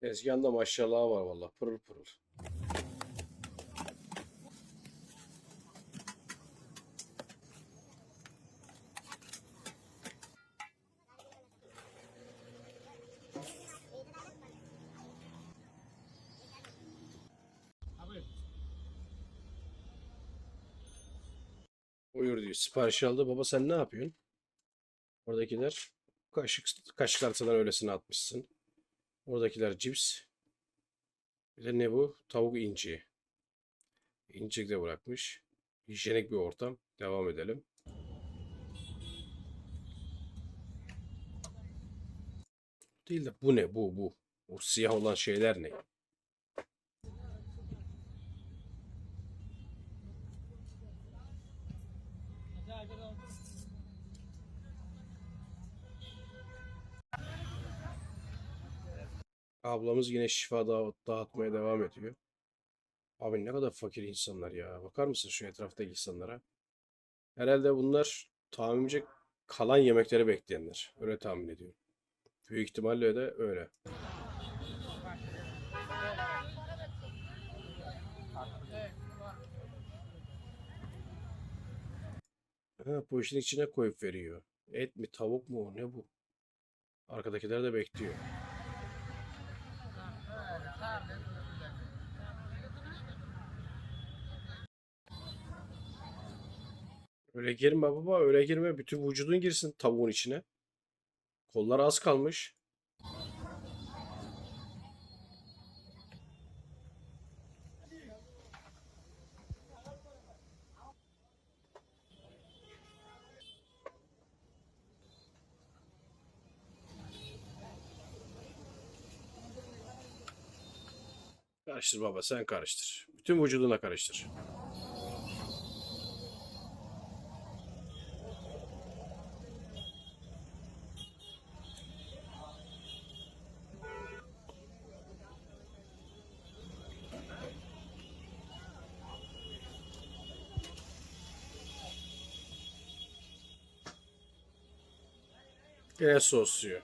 Tezgahında maşallah var valla pırıl pırıl. Buyur diyor. Sipariş aldı. Baba sen ne yapıyorsun? Oradakiler kaşık kaşık öylesine atmışsın. Oradakiler cips. Bir de ne bu? Tavuk inci. İncik de bırakmış. Hijyenik bir ortam. Devam edelim. Değil de bu ne? Bu bu. O siyah olan şeyler ne? Ablamız yine şifa dağı- dağıtmaya devam ediyor. Abi ne kadar fakir insanlar ya. Bakar mısın şu etraftaki insanlara? Herhalde bunlar tahminimce kalan yemekleri bekleyenler. Öyle tahmin ediyorum. Büyük ihtimalle de öyle. Ha, bu işin içine koyup veriyor. Et mi tavuk mu ne bu? Arkadakiler de bekliyor. Öyle girme baba, öyle girme. Bütün vücudun girsin tavuğun içine. Kollar az kalmış. Karıştır baba, sen karıştır. Bütün vücuduna karıştır. É, sócio.